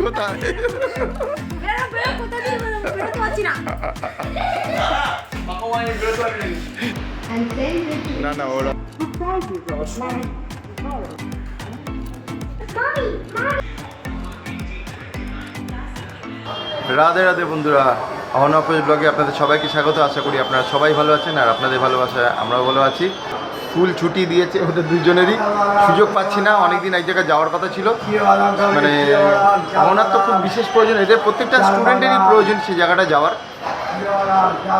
কোথায় বেরো বেরো কোথা দিয়ে বেরো বেরোতে পারছি না না না ওরা রাধে রাধে বন্ধুরা অহনপেজ ব্লগে আপনাদের সবাইকে স্বাগত। আশা করি আপনারা সবাই ভালো আছেন আর আপনাদের ভালোবাসা আমরাও ভালো আছি। ফুল ছুটি দিয়েছে ওদের দুজনেরই সুযোগ পাচ্ছি না, অনেকদিন এক জায়গায় যাওয়ার কথা ছিল। মানে ওনার তো খুব বিশেষ প্রয়োজন, এদের প্রত্যেকটা স্টুডেন্টেরই প্রয়োজন সেই জায়গাটা যাওয়ার।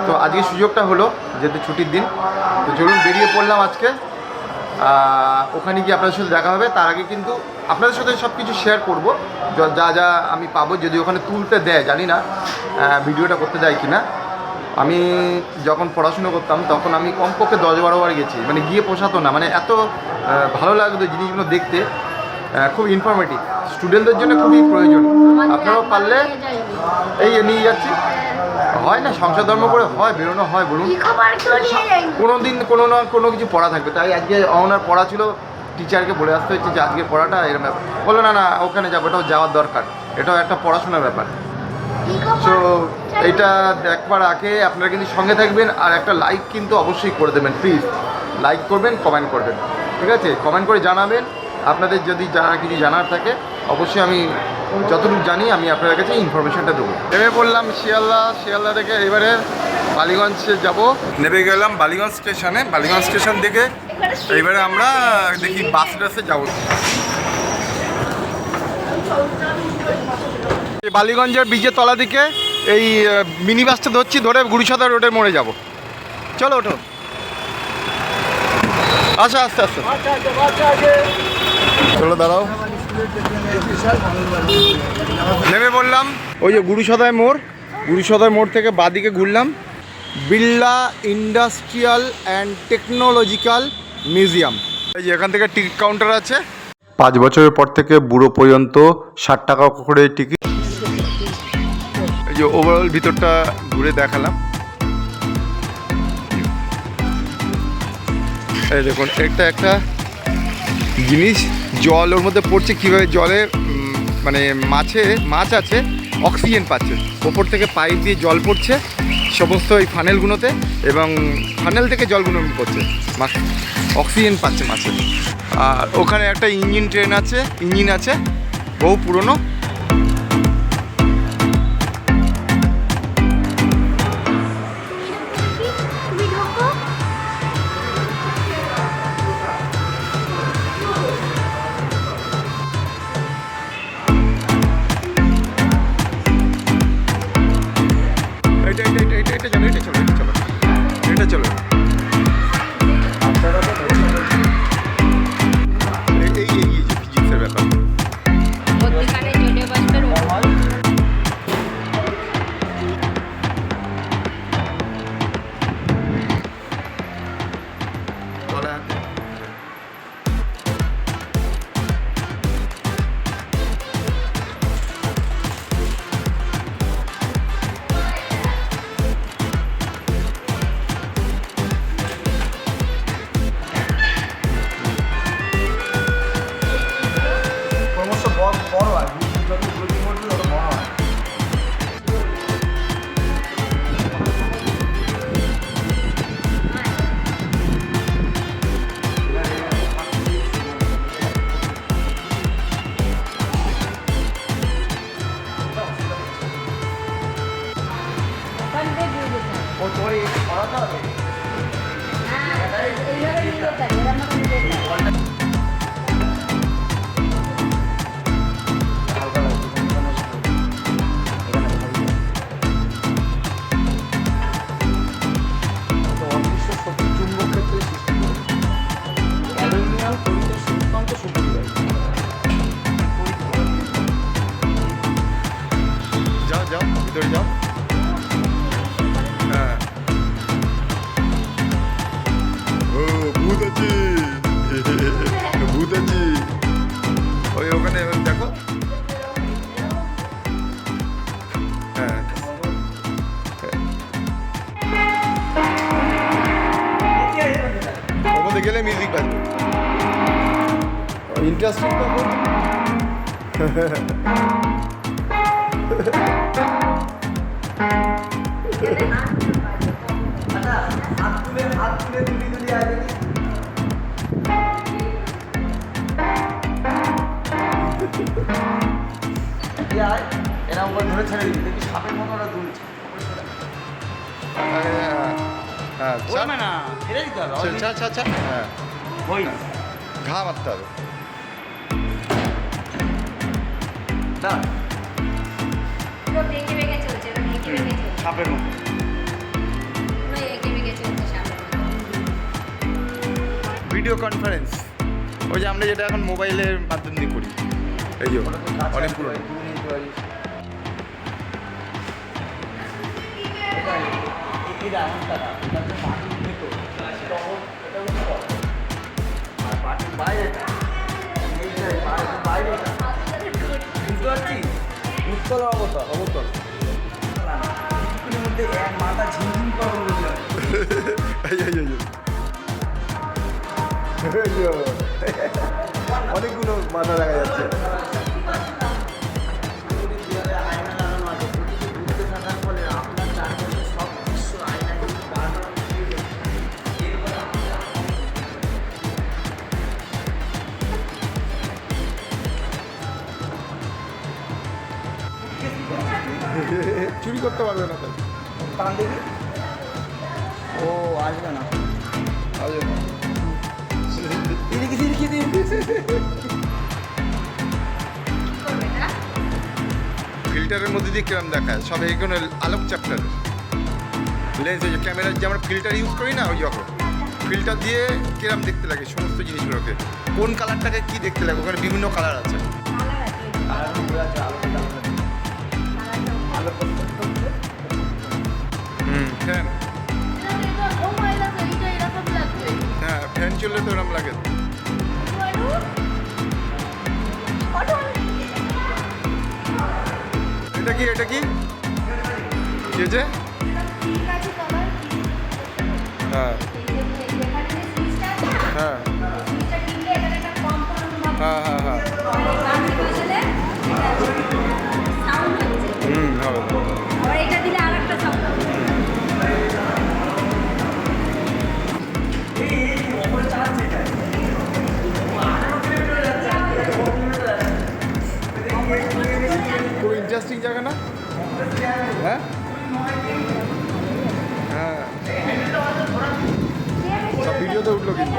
তো আজকে সুযোগটা হলো, যেহেতু ছুটির দিন, তো চলুন বেরিয়ে পড়লাম আজকে। ওখানে গিয়ে আপনাদের সাথে দেখা হবে। তার আগে কিন্তু আপনাদের সাথে সব কিছু শেয়ার করব। যা যা আমি পাবো যদি ওখানে তুলতে দেয় জানি না ভিডিওটা করতে দেয় কি না আমি যখন পড়াশুনো করতাম তখন আমি কমপক্ষে দশ বারো বার গেছি। মানে গিয়ে পোষাতো না। মানে এত ভালো লাগতো জিনিসগুলো দেখতে। খুব ইনফরমেটিভ স্টুডেন্টদের জন্য খুবই প্রয়োজন। আপনারাও পারলে এই নিয়ে যাচ্ছি। হয় না সংসার ধর্ম করে হয় বেরোনো হয় বলুন। কোনো দিন। কোনো না কোনো কিছু পড়া থাকবে। তাই আজকে অহনার পড়া ছিল টিচারকে বলে আসতে হচ্ছে যে আজকে পড়াটা এরকম ব্যাপার। বলল না না ওখানে যাব এটাও যাওয়ার দরকার। এটাও একটা পড়াশোনার ব্যাপার। সো এইটা দেখবার আগে আপনারা কিন্তু সঙ্গে থাকবেন আর একটা লাইক কিন্তু অবশ্যই করে দেবেন প্লিজ লাইক করবেন কমেন্ট করবেন। ঠিক আছে? কমেন্ট করে জানাবেন। আপনাদের যদি জানার কিছু জানার থাকে অবশ্যই আমি যতটুকু জানি আমি আপনাদের কাছে ইনফরমেশনটা দেবো। নেমে পড়লাম শিয়ালদা শিয়ালদা থেকে এবারে বালিগঞ্জে যাব। নেমে গেলাম বালিগঞ্জ স্টেশনে। বালিগঞ্জ স্টেশন থেকে এইবারে আমরা দেখি বাস টাসে যাব। এই বালিগঞ্জের ব্রিজের তলা দিকে এই মিনি বাসটা ধরছি ধরে গুড়িসাদা রোডে মোড়ে যাব। চলো ওঠো। আচ্ছা আস্তে আস্তে। চলো দাঁড়াও। নেমে বললাম ওই যে গুরুসদায় মোড়। গুরুসদায় মোড় থেকে বাদিকে ঘুরলাম। Birla industrial and technological museum. এই যে এখান থেকে টিকিট কাউন্টার আছে। পাঁচ বছরের পর থেকে বুড়ো পর্যন্ত ষাট টাকা করে টিকিট। এই যে ওভারঅল ভিতরটা ঘুরে দেখালাম। এই দেখুন একটা একটা জিনিস। জল ওর মধ্যে পড়ছে কীভাবে? জলে মানে মাছে, মাছ আছে, অক্সিজেন পাচ্ছে। ওপর থেকে পাইপ দিয়ে জল পড়ছে সমস্ত ওই ফানেলগুলোতে এবং ফানেল থেকে জলগুলো পড়ছে। মাছ অক্সিজেন পাচ্ছে মাছে আর ওখানে একটা ইঞ্জিন ট্রেন আছে ইঞ্জিন আছে, বহু পুরনো। এখানে মিউজিক বাজবে ইন্টারেস্টিং ব্যাপার হাত তুলে হাত তুলে তুলি তুলি আগে যায় ওরা ধরে ছেড়ে দেখি সাপের মতো ওরা হ্যাঁ, হ্যাঁ ছাড়। দিতে হবে ছাড়, ছাড়, ছাড়। হ্যাঁ। ওই। ঘা মারতে হবে। না পুরো সাপের মতো। পুরো ভিডিও কনফারেন্স ওই যে আমরা যেটা এখন মোবাইলের মাধ্যম দিয়ে করি। এই যে অনেক এটাতে মাটির ভেতর আর মাটির বাইরেটা। অনেকগুলো মাথা দেখা যাচ্ছে চুরি করতে পারবে না তাই। টান দেখি ও আসবে না। আসবে না। এদিকে করবে এটা ফিল্টারের মধ্যে দিয়ে কিরম দেখায়? সব এগুলো আলোক চ্যাপ্টার লেন্স ওই যে ক্যামেরার যে আমরা ফিল্টার ইউজ করি না ওই যখন ফিল্টার দিয়ে কিরম দেখতে লাগে সমস্ত জিনিসগুলোকে? কোন কালারটাকে কি দেখতে লাগে? ওখানে বিভিন্ন কালার আছে। চললে তো এরম লাগে। এটা কি এটা কি? কে যে? হ্যাঁ। হ্যাঁ হ্যাঁ। হ্যাঁ ইন্টারেস্টিং জায়গা না? হ্যাঁ? হ্যাঁ। সব ভিডিওতে উঠল কিন্তু।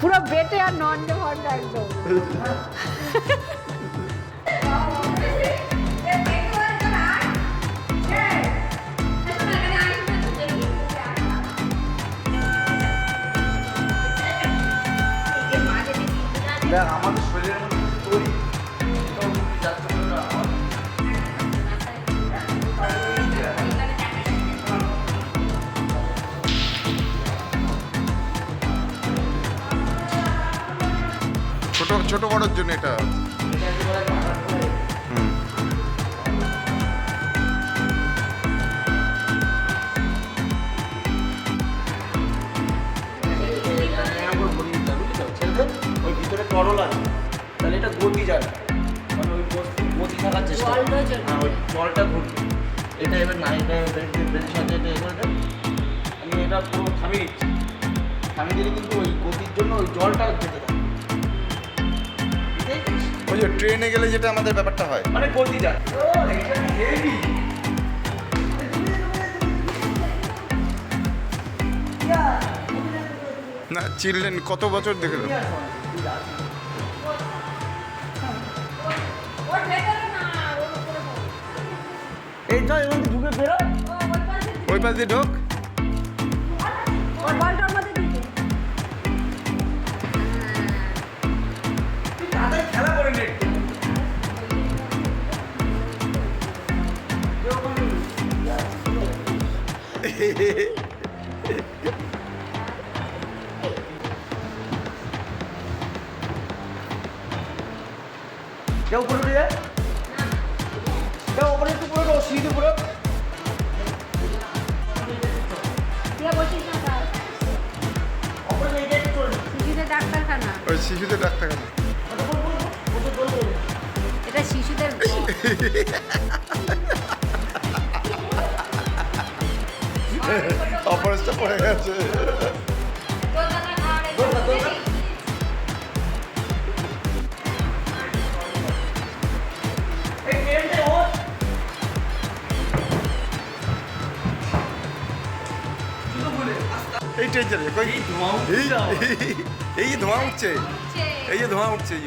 পুরো বেটে আর নন্ডে ভন্ডা একদম। আমাদের ছোট বড়োর জন্য এটা। ওই ভিতরে তরল আছে এটা গতি মানে ওই গতি ওই জলটা এটা এবার এটা আমি এটা পুরো থামিয়ে দিচ্ছি থামিয়ে দিলে কিন্তু ওই গতির জন্য ওই জলটা যেতে বুঝেছিস? ওই যে ট্রেনে গেলে যেটা আমাদের ব্যাপারটা হয়। মানে গতিটা ও না চিলড্রেন কত বছর দেখল ওর ভেতরে না ওর উপরে বল। এই তো এখান থেকে ঢুকে বেরো ওই পাশে ওই পাশ দিয়ে ঢোক খেলা করে নে। কেউ উপরে উঠে যায় কেউ উপরে একটু পুরো সিঁড়িতে পুরো ওই শিশুদের ডাক্তারখানা। অপারেশনটা পড়ে গেছে এই টেনশনে এই ধোঁয়া উঠছে। এই ধোঁয়া উঠছে। এই যে ধোঁয়া উঠছে এই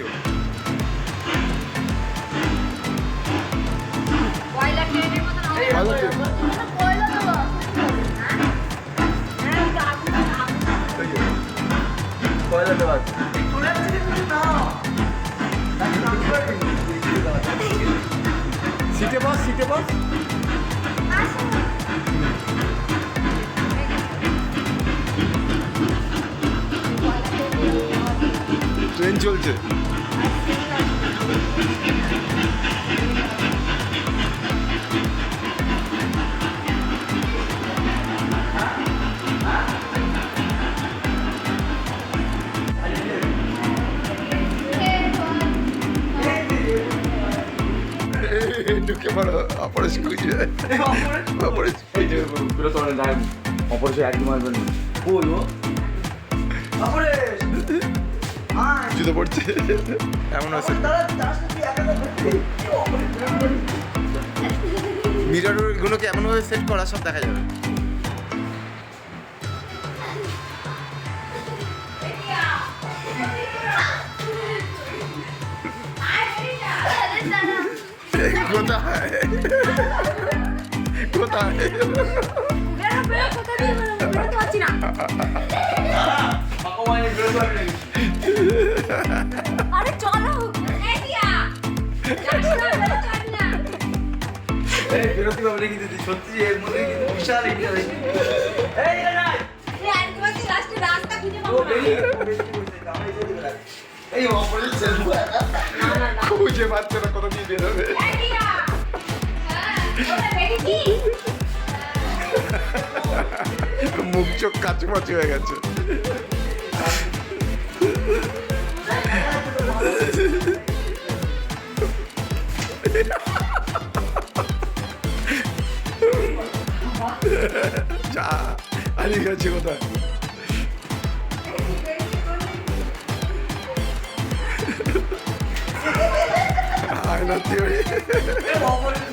সিটে বস সিটে বস। ট্রেন চলছে। অপরিচয় একদম আসবেন অপরে জুতো পড়ছে। এমন আছে। অপরে মিররগুলোকে এমনভাবে সেট করা সব দেখা যাবে। কোথায় কোথায় কোথা। আরে চলো বিরক্তি ভাবে কিন্তু সত্যি এর মধ্যে কিন্তু বিশাল ইন্ডিয়া এই নাই এই আজকে বলছি খুঁজে রাখ পাচ্ছে না কত দিয়ে বেরোবে। এই দিয়া হ্যাঁ ওটা রেডি কি মুখ চোখ কাচুমাচু হয়ে গেছে যা আলি গেছে কোথায় আয়না থিওরি অপরিচয় দেখলে লাগে এই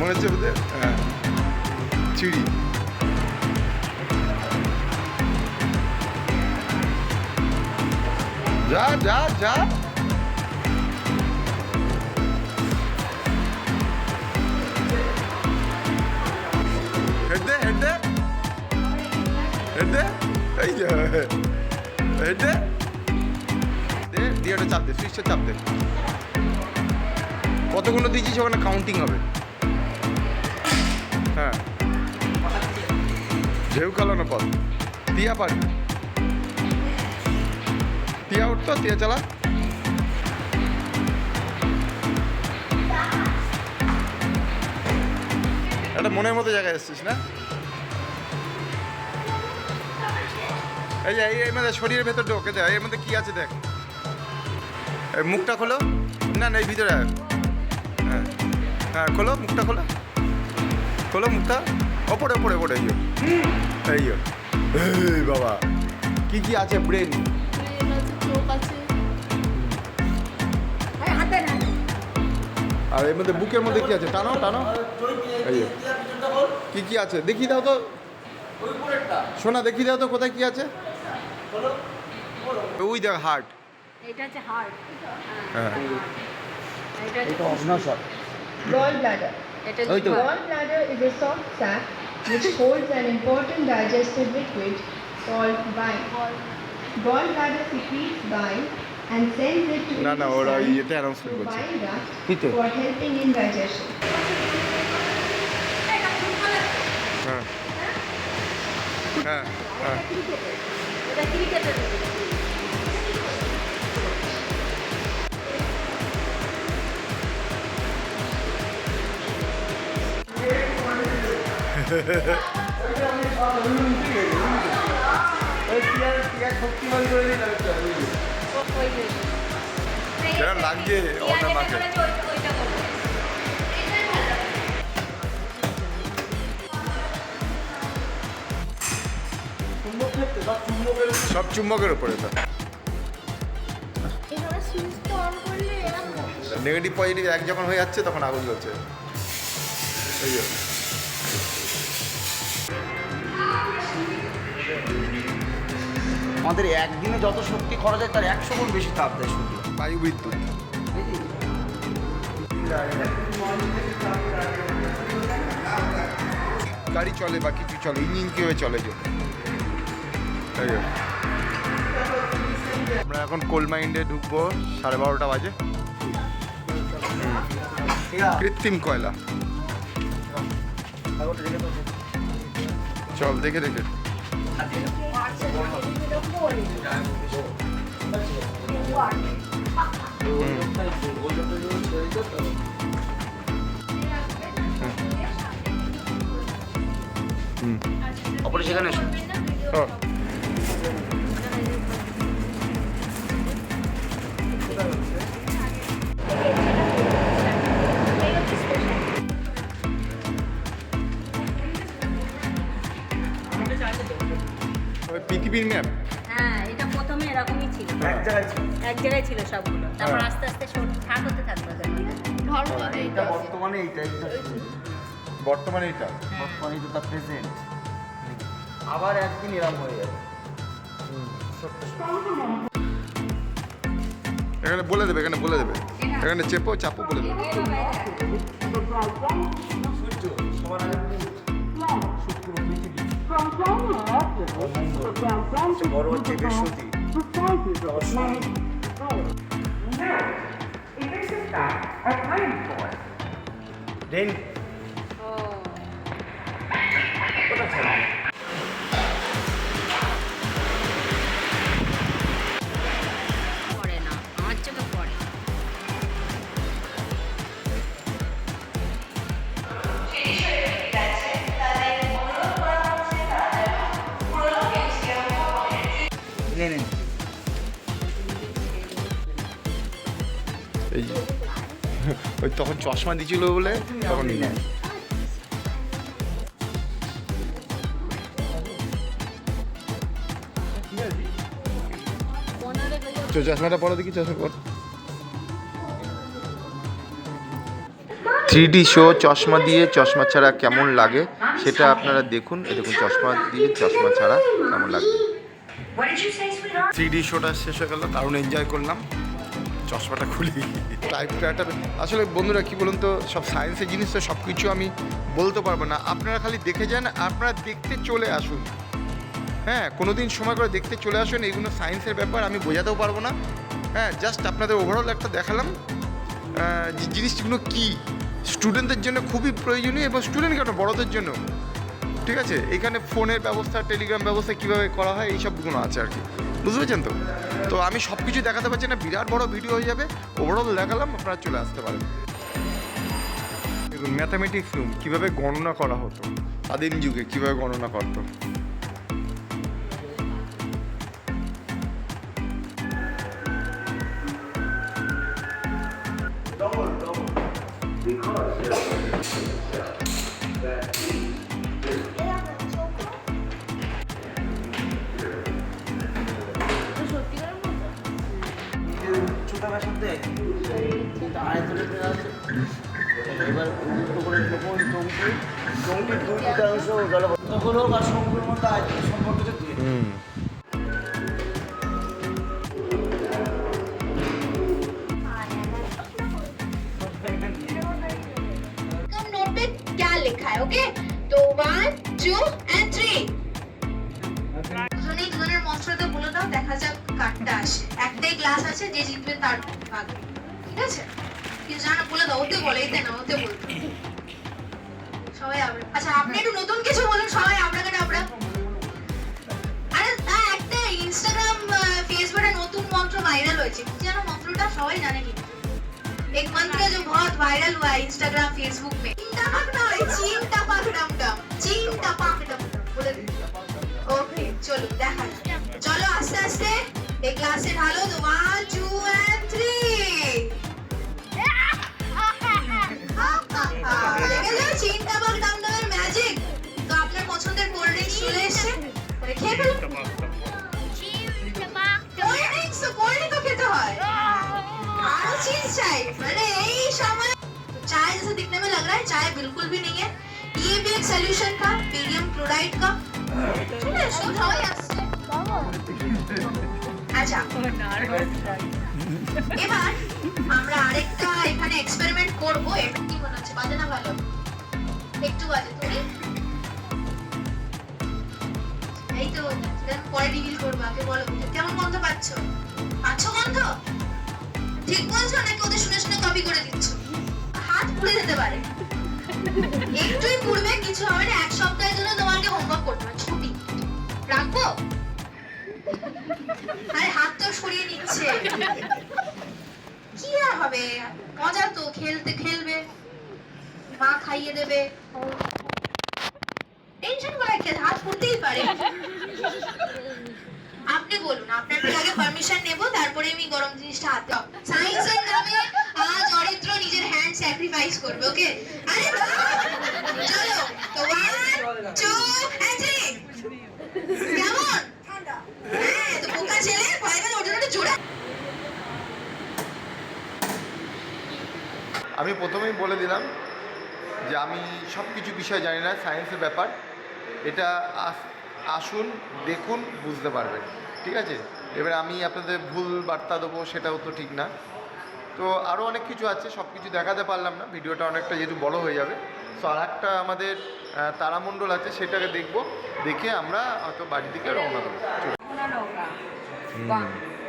মনে হচ্ছে ওদের চিড়ি যা যা যা। দে হেড দে এই যে হেড দে, দিয়ে চাপ দে সুইচটা চাপ দে। কতগুলো দিয়েছিস ওখানে কাউন্টিং হবে? ঢেউ খালানো পথ। তিয়া পারি তিয়া উঠতো তিয়া চালা। একটা মনের মতো জায়গায় এসছিস, না? এই যে, এই- মধ্যে শরীরের ভেতর ঢোকে দেখ এর মধ্যে কি আছে দেখ। মুখটা খোলো। না না, এই ভিতরে। হ্যাঁ হ্যাঁ খোলো, মুখটা খোলো। খোলো মুখটা। ওপরে ওপরে ওপরে এই এই এই বাবা কি কি আছে ব্রেন আরে হাতে না আর এর মধ্যে বুকের মধ্যে কি আছে? টানো টানো। এই। কি কি আছে? দেখি দাও তো। সোনা দেখি দাও তো কোথায় কি আছে? বলো ওই দেখ হার্ট এটা হচ্ছে হার্ট হ্যাঁ এটা. এটা ওই তো। হচ্ছে Gallbladder is a soft sac which holds an important digestive liquid called bile. Gallbladder secretes bile and sends it to না না ওরা intestine ইয়েতে অ্যানাউন্সমেন্ট through করছে bile duct কিতে? for helping in digestion. হ্যাঁ হ্যাঁ হ্যাঁ এটা ক্রিকেটের লাগছে সব চুম্বকের উপরে তো নেগেটিভ পজিটিভ এক যখন হয়ে যাচ্ছে তখন আগুন জ্বলছে এই যে। আমাদের একদিনে যত শক্তি খরচ হয় তার একশো গুণ বেশি তাপ দেয় সূর্য। বায়ু বিদ্যুৎ গাড়ি চলে বা কিছু চলে? ইঞ্জিন কীভাবে চলে। আমরা এখন কোল মাইন্ডে ঢুকবো সাড়ে বারোটা বাজে। কৃত্রিম কয়লা। চল দেখে দেখে। বর্তমানে এটা। বর্তমানে এইটা তার প্রেজেন্ট আবার একদিন এরম হয়ে যাবে। এখানে বলে দেবে এখানে বলে দেবে। এখানে চেপো চাপো বলে দেবে। বড় হচ্ছে বৃহস্পতি। তারপর ওই তখন চশমা দিছিল বলে? তখন তো চশমাটা পরো দেখি চশমা পর। থ্রি ডি শো চশমা দিয়ে চশমা ছাড়া কেমন লাগে সেটা আপনারা দেখুন। এ দেখুন চশমা দিয়ে চশমা ছাড়া কেমন লাগবে থ্রি ডি শোটা শেষ হয়ে গেল দারুণ এনজয় করলাম। চশমাটা খুলি। টাইপটা একটা আসলে বন্ধুরা কি বলুন তো সব সায়েন্সের জিনিস তো সব কিছু আমি বলতে পারব না। আপনারা খালি দেখে যান আপনারা দেখতে চলে আসুন। হ্যাঁ কোনো দিন সময় করে দেখতে চলে আসুন এগুলো সায়েন্সের ব্যাপার, আমি বোঝাতেও পারব না। হ্যাঁ জাস্ট আপনাদের ওভারঅল একটা দেখালাম যে জিনিসগুলো কী। স্টুডেন্টদের জন্য খুবই প্রয়োজনীয় এবং স্টুডেন্ট কেন? বড়দের জন্য। ঠিক আছে? এখানে ফোনের ব্যবস্থা, টেলিগ্রাম ব্যবস্থা কীভাবে করা হয় এই সবগুলো আছে আর কি। বুঝতে পেরেছেন তো? তো আমি সব কিছু দেখাতে পারছি না, বিরাট বড় ভিডিও হয়ে যাবে। ওভারঅল দেখালাম, আপনারা চলে আসতে পারেন। ম্যাথামেটিক্স রুম কীভাবে গণনা করা হতো। আদিম যুগে কীভাবে গণনা করতো। চমকির দুই তৃতীয়াংশ জলবদ্ধ হলো আর সমুদ্রের ক্লাসে ঢালো তো ওয়ান টু এন্ড থ্রি দেখে যাও চীন টপাক ডম ডমের ম্যাজিক তো আপনার পছন্দের কোল্ড ড্রিঙ্কস চলে এসেছে তাহলে খেয়ে ফেলুন কোল্ড ড্রিঙ্কস তো কোল্ড ড্রিঙ্ক তো খেতে হয় आरो चीज चाय मैंने यही समय चाय जैसे दिखने में लग रहा है चाय बिल्कुल भी नहीं है ये भी एक सोल्यूशन था बेरियम क्लोराइड का এবার আমরা আরেকটা এখানে এক্সপেরিমেন্ট করব, এটা কি মনে হচ্ছে, বাজে না ভালো? একটু বাজে তুমি এই তো পরে রিভিল করব, আগে বলো, কেমন গন্ধ পাচ্ছ? পাচ্ছ গন্ধ? ঠিক বলছো, নাকি ওদের শুনে শুনে কপি হাত নিচ্ছে। কি আর হবে? মজা তো খেলতে খেলবে। মা খাইয়ে দেবে। টেনশন করে কে হাত পুড়তেই পারে। আপনি বলুন, আপনার থেকে আগে পারমিশন নেব? তারপরে আমি গরম জিনিসটা হাতে সায়েন্সের নামে আজ অরিত্র নিজের হ্যান্ড স্যাক্রিফাইস করবে ওকে আরে চলো, তো ওয়ান টু এন্ড থ্রি কেমন? হ্যাঁ তো বোকা ছেলে ভয় পেলে ওটার একটু জোরে আমি প্রথমেই বলে দিলাম যে আমি সব কিছু বিষয় জানি না সায়েন্সের ব্যাপার। এটা আস- আসুন দেখুন বুঝতে পারবেন। ঠিক আছে? এবার আমি আপনাদের ভুল বার্তা দেবো সেটাও তো ঠিক না। তো আরও অনেক কিছু আছে সব কিছু দেখাতে পারলাম না ভিডিওটা অনেকটা যেহেতু বড় হয়ে যাবে। তো আর একটা আমাদের তারামণ্ডল আছে সেটাকে দেখব দেখে আমরা হয়তো বাড়ির দিকে রওনা দেবো।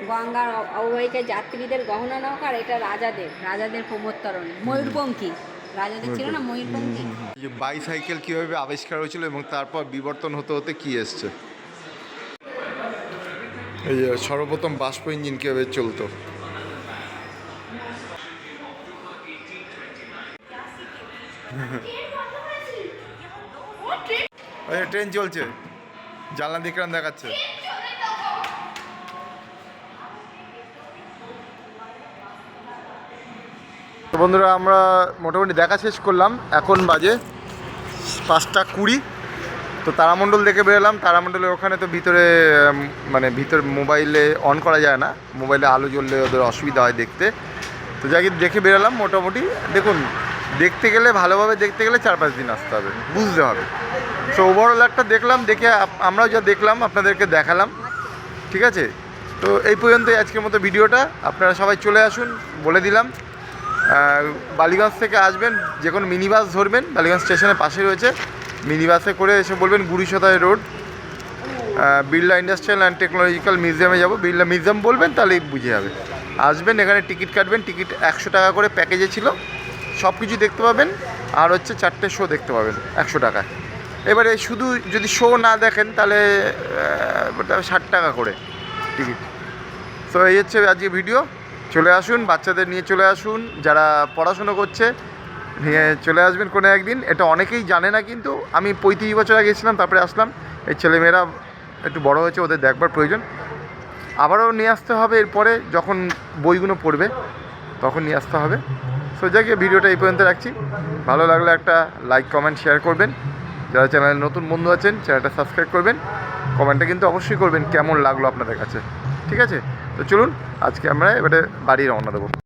গঙ্গার অববাহিকায় যাত্রীদের গহনা নৌকা আর এটা রাজাদের রাজাদের প্রমোত্তরণে। ময়ূরপঙ্খী। রাজাদের ছিল না ময়ূরপঙ্খী। যে বাইসাইকেল কীভাবে আবিষ্কার হয়েছিল এবং তারপর বিবর্তন হতে হতে কী এসছে? এই যে সর্বপ্রথম বাষ্প ইঞ্জিন কীভাবে চলতো? ট্রেন চলছে। জানলা দিকরাম দেখাচ্ছে। তো বন্ধুরা, আমরা মোটামুটি দেখা শেষ করলাম। এখন বাজে পাঁচটা কুড়ি। তো তারামণ্ডল দেখে বেরোলাম। তারামণ্ডলের ওখানে তো ভিতরে মানে ভিতর মোবাইলে অন করা যায় না। মোবাইলে আলো জ্বললে ওদের অসুবিধা হয় দেখতে। তো যাই হোক, দেখে বেরোলাম মোটামুটি। দেখুন, দেখতে গেলে, ভালোভাবে দেখতে গেলে চার পাঁচ দিন আসতে হবে। বুঝতে হবে। সো ওভারঅল একটা দেখলাম, দেখে আমরাও যা দেখলাম, আপনাদেরকে দেখালাম। ঠিক আছে? তো এই পর্যন্তই আজকের মতো ভিডিওটা। আপনারা সবাই চলে আসুন, বলে দিলাম। বালিগঞ্জ থেকে আসবেন, যে কোনো মিনি বাস ধরবেন, বালিগঞ্জ স্টেশনের পাশে রয়েছে। মিনি বাসে করে এসে বলবেন গুড়িসোতায় road Birla industrial and technological মিউজিয়ামে যাব। বিড়লা মিউজিয়াম বলবেন, তাহলেই বুঝে যাবে। আসবেন, এখানে টিকিট কাটবেন টিকিট একশো টাকা করে প্যাকেজে ছিল। সব কিছু দেখতে পাবেন, আর হচ্ছে চারটে শো দেখতে পাবেন, একশো টাকা এবারে শুধু যদি শো না দেখেন, তাহলে ষাট টাকা করে টিকিট তো এই হচ্ছে আজকে ভিডিও চলে আসুন, বাচ্চাদের নিয়ে চলে আসুন, যারা পড়াশুনো করছে, নিয়ে চলে আসবেন কোনো একদিন। এটা অনেকেই জানে না কিন্তু, আমি পঁয়ত্রিশ বছর আগে গেছিলাম, তারপরে আসলাম। এই ছেলেমেয়েরা একটু বড় হয়েছে, ওদের দেখবার প্রয়োজন। আবারও নিয়ে আসতে হবে, এরপরে যখন বইগুলো পড়বে, তখন নিয়ে আসতে হবে। সো যাকে ভিডিওটা এই পর্যন্ত রাখছি। ভালো লাগলে একটা লাইক, কমেন্ট, শেয়ার করবেন। যারা চ্যানেলে নতুন বন্ধু আছেন, চ্যানেলটা সাবস্ক্রাইব করবেন। কমেন্টটা কিন্তু অবশ্যই করবেন, কেমন লাগল আপনাদের কাছে। ঠিক আছে? তো চলুন আজকে আমরা এবারে বাড়ি রওনা দেবো।